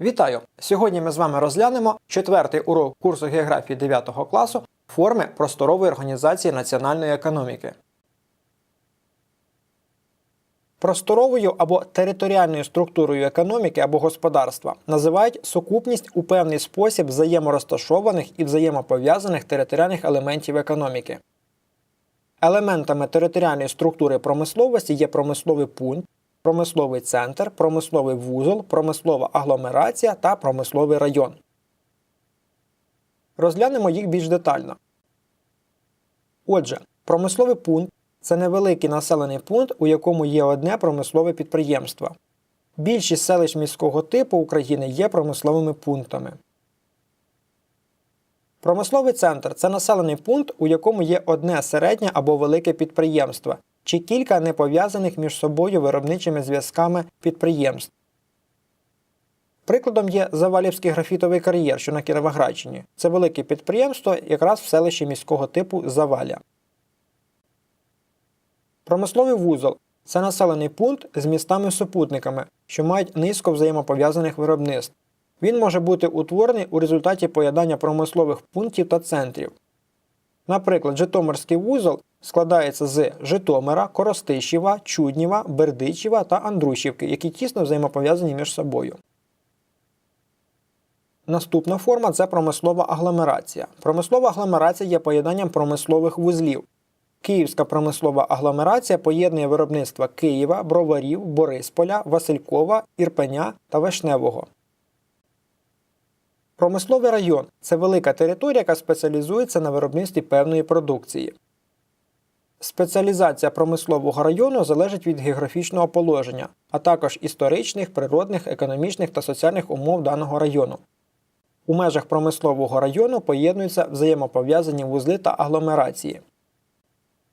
Вітаю! Сьогодні ми з вами розглянемо четвертий урок курсу географії 9 класу форми просторової організації національної економіки. Просторовою або територіальною структурою економіки або господарства називають сукупність у певний спосіб взаєморозташованих і взаємопов'язаних територіальних елементів економіки. Елементами територіальної структури промисловості є промисловий пункт, промисловий центр, промисловий вузол, промислова агломерація та промисловий район. Розглянемо їх більш детально. Отже, промисловий пункт це невеликий населений пункт, у якому є одне промислове підприємство. Більшість селищ міського типу України є промисловими пунктами. Промисловий центр це населений пункт, у якому є одне середнє або велике підприємство чи кілька непов'язаних між собою виробничими зв'язками підприємств. Прикладом є Завалівський графітовий кар'єр, що на Кіровоградщині. Це велике підприємство якраз в селищі міського типу Заваля. Промисловий вузол це населений пункт з містами-супутниками, що мають низько взаємопов'язаних виробництв. Він може бути утворений у результаті поєднання промислових пунктів та центрів. Наприклад, Житомирський вузол складається з Житомира, Коростишєва, Чуднєва, Бердичева та Андрушівки, які тісно взаємопов'язані між собою. Наступна форма це промислова агломерація. Промислова агломерація є поєднанням промислових вузлів. Київська промислова агломерація поєднує виробництва Києва, Броварів, Борисполя, Василькова, Ірпеня та Вишневого. Промисловий район це велика територія, яка спеціалізується на виробництві певної продукції. Спеціалізація промислового району залежить від географічного положення, а також історичних, природних, економічних та соціальних умов даного району. У межах промислового району поєднуються взаємопов'язані вузли та агломерації.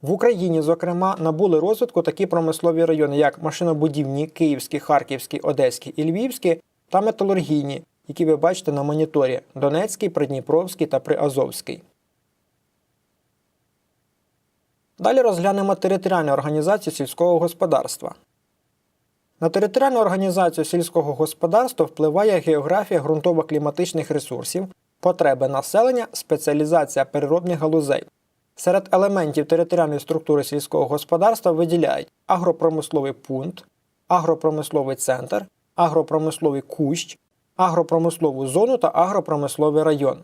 В Україні, зокрема, набули розвитку такі промислові райони, як машинобудівні, Київські, Харківські, Одеські і Львівські та металургійні, які ви бачите на моніторі Донецький, Придніпровський та Приазовський. Далі розглянемо територіальну організацію сільського господарства. На територіальну організацію сільського господарства впливає географія ґрунтово-кліматичних ресурсів, потреби населення, спеціалізація переробних галузей. Серед елементів територіальної структури сільського господарства виділяють агропромисловий пункт, агропромисловий центр, агропромисловий кущ, агропромислову зону та агропромисловий район.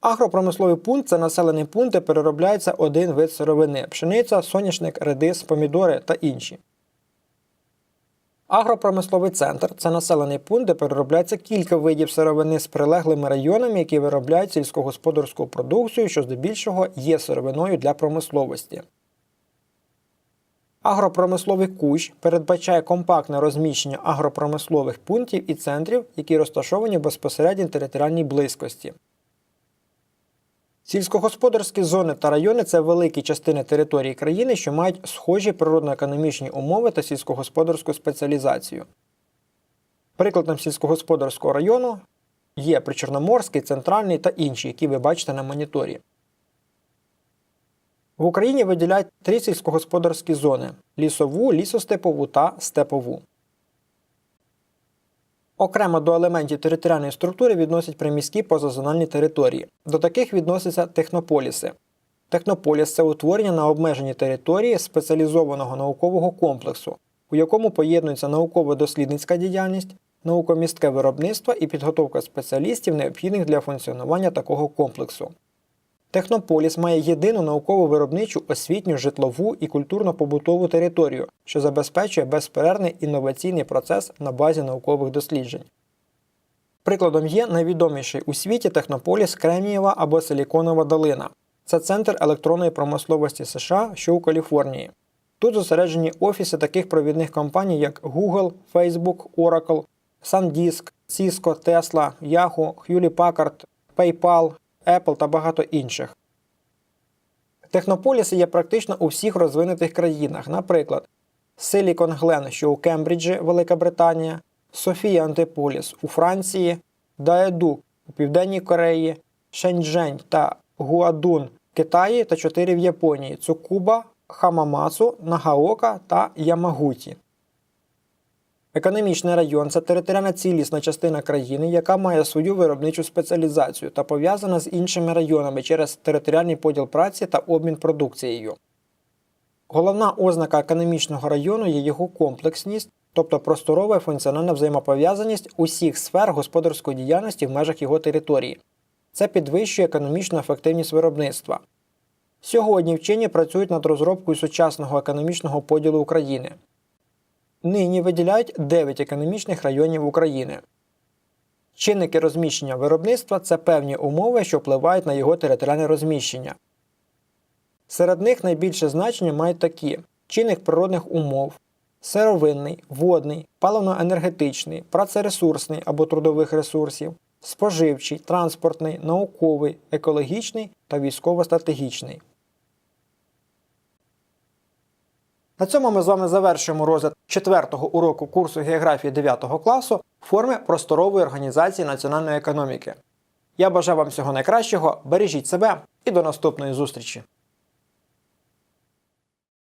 Агропромисловий пункт це населений пункт, де переробляється один вид сировини пшениця, соняшник, редис, помідори та інші. Агропромисловий центр це населений пункт, де переробляється кілька видів сировини з прилеглими районами, які виробляють сільськогосподарську продукцію, що здебільшого є сировиною для промисловості. Агропромисловий кущ передбачає компактне розміщення агропромислових пунктів і центрів, які розташовані в безпосередній територіальній близькості. Сільськогосподарські зони та райони це великі частини території країни, що мають схожі природно-економічні умови та сільськогосподарську спеціалізацію. Прикладом сільськогосподарського району є Причорноморський, Центральний та інші, які ви бачите на моніторі. В Україні виділяють три сільськогосподарські зони лісову, лісостепову та степову. Окремо до елементів територіальної структури відносять приміські позазональні території. До таких відносяться технополіси. Технополіс це утворення на обмеженій території спеціалізованого наукового комплексу, у якому поєднується науково-дослідницька діяльність, наукомістке виробництво і підготовка спеціалістів, необхідних для функціонування такого комплексу. Технополіс має єдину науково-виробничу, освітню, житлову і культурно-побутову територію, що забезпечує безперервний інноваційний процес на базі наукових досліджень. Прикладом є найвідоміший у світі технополіс Кремнієва або Силіконова долина. Це центр електронної промисловості США, що у Каліфорнії. Тут зосереджені офіси таких провідних компаній, як Google, Facebook, Oracle, SanDisk, Cisco, Tesla, Yahoo, Hewlett Packard, PayPal, Apple та багато інших. Технополіси є практично у всіх розвинутих країнах, наприклад, Silicon Glen, що у Кембриджі, Велика Британія, Софія Антиполіс у Франції, Даеду у Південній Кореї, Шеньчжень та Гуадун в Китаї та 4 в Японії Цукуба, Хамамацу, Нагаока та Ямагуті. Економічний район це територіальна цілісна частина країни, яка має свою виробничу спеціалізацію та пов'язана з іншими районами через територіальний поділ праці та обмін продукцією. Головна ознака економічного району є його комплексність, тобто просторова і функціональна взаємопов'язаність усіх сфер господарської діяльності в межах його території. Це підвищує економічну ефективність виробництва. Сьогодні вчені працюють над розробкою сучасного економічного поділу України. Нині виділяють 9 економічних районів України. Чинники розміщення виробництва це певні умови, що впливають на його територіальне розміщення. Серед них найбільше значення мають такі: чинник природних умов, сировинний, водний, паливно-енергетичний, працересурсний або трудових ресурсів, споживчий, транспортний, науковий, екологічний та військово-стратегічний. На цьому ми з вами завершуємо розгляд четвертого уроку курсу географії 9 класу форми просторової організації національної економіки. Я бажаю вам всього найкращого, бережіть себе і до наступної зустрічі!